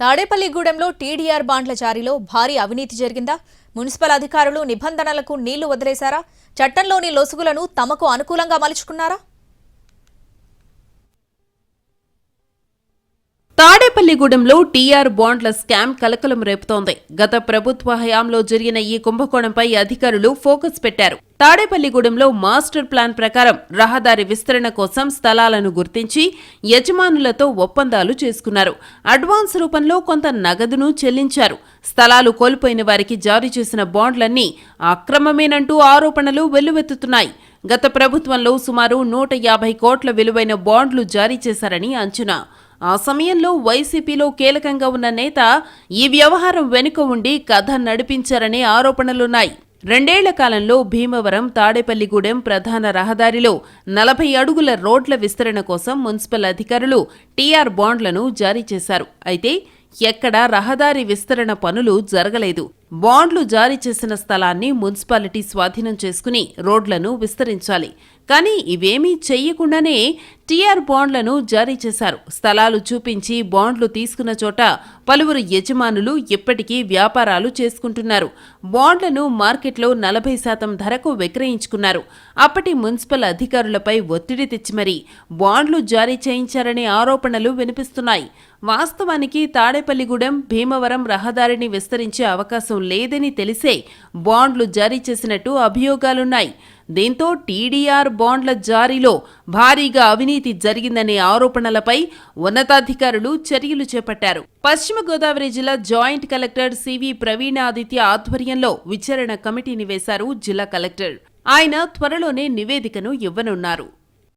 తాడేపల్లిగూడెంలో TDR బాండ్ల జారీలో భారీ అవినీతి జరిగిందా? మున్సిపల్ అధికారులు నిబంధనలకు నీళ్ళు వదిలేశారా? చట్టంలోని లొసుగులను తమకు అనుకూలంగా మలుచుకున్నారా? తాడేపల్లిగూడెంలో టీఆర్ బాండ్ల స్కామ్ కలకలం రేపుతోంది. గత ప్రభుత్వ హయాంలో జరిగిన ఈ కుంభకోణంపై అధికారులు ఫోకస్ పెట్టారు. తాడేపల్లిగూడెంలో మాస్టర్ ప్లాన్ ప్రకారం రహదారి విస్తరణ కోసం స్థలాలను గుర్తించి యజమానులతో ఒప్పందాలు చేసుకున్నారు. అడ్వాన్స్ రూపంలో కొంత నగదును చెల్లించారు. స్థలాలు కోల్పోయిన వారికి జారీ చేసిన బాండ్లన్నీ అక్రమమేనంటూ ఆరోపణలు వెల్లువెత్తుతున్నాయి. గత ప్రభుత్వంలో సుమారు నూట యాభై కోట్ల విలువైన బాండ్లు జారీ చేశారని అంచనా. ఆ సమయంలో వైసీపీలో కీలకంగా ఉన్న నేత ఈ వ్యవహారం వెనుక ఉండి కథ నడిపించారనే ఆరోపణలున్నాయి. రెండేళ్ళ కాలంలో భీమవరం తాడేపల్లిగూడెం ప్రధాన రహదారిలో నలభై అడుగుల రోడ్ల విస్తరణ కోసం మున్సిపల్ అధికారులు టీఆర్ బాండ్లను జారీ చేశారు. అయితే ఎక్కడా రహదారి విస్తరణ పనులు జరగలేదు. బాండ్లు జారీ చేసిన స్థలాన్ని మున్సిపాలిటీ స్వాధీనం చేసుకుని రోడ్లను విస్తరించాలి. కానీ ఇవేమీ చెయ్యకుండానే టీఆర్ బాండ్లను జారీ చేశారు. స్థలాలు చూపించి బాండ్లు తీసుకున్న చోట పలువురు యజమానులు ఇప్పటికీ వ్యాపారాలు చేసుకుంటున్నారు. బాండ్లను మార్కెట్లో నలభై శాతం ధరకు విక్రయించుకున్నారు. అప్పటి మున్సిపల్ అధికారులపై ఒత్తిడి తెచ్చి మరీ బాండ్లు జారీ చేయించారనే ఆరోపణలు వినిపిస్తున్నాయి. వాస్తవానికి తాడేపల్లిగూడెం భీమవరం రహదారిని విస్తరించే అవకాశం లేదని తెలిసే బాండ్లు జారీ చేసినట్టు అభియోగాలున్నాయి. దీంతో టీడీఆర్ బాండ్ల జారీలో భారీగా అవినీతి జరిగిందనే ఆరోపణలపై ఉన్నతాధికారులు చర్యలు చేపట్టారు. పశ్చిమ గోదావరి జిల్లా జాయింట్ కలెక్టర్ సివి ప్రవీణాదిత్య ఆధ్వర్యంలో విచారణ కమిటీని వేశారు జిల్లా కలెక్టర్. ఆయన త్వరలోనే నివేదికను ఇవ్వనున్నారు.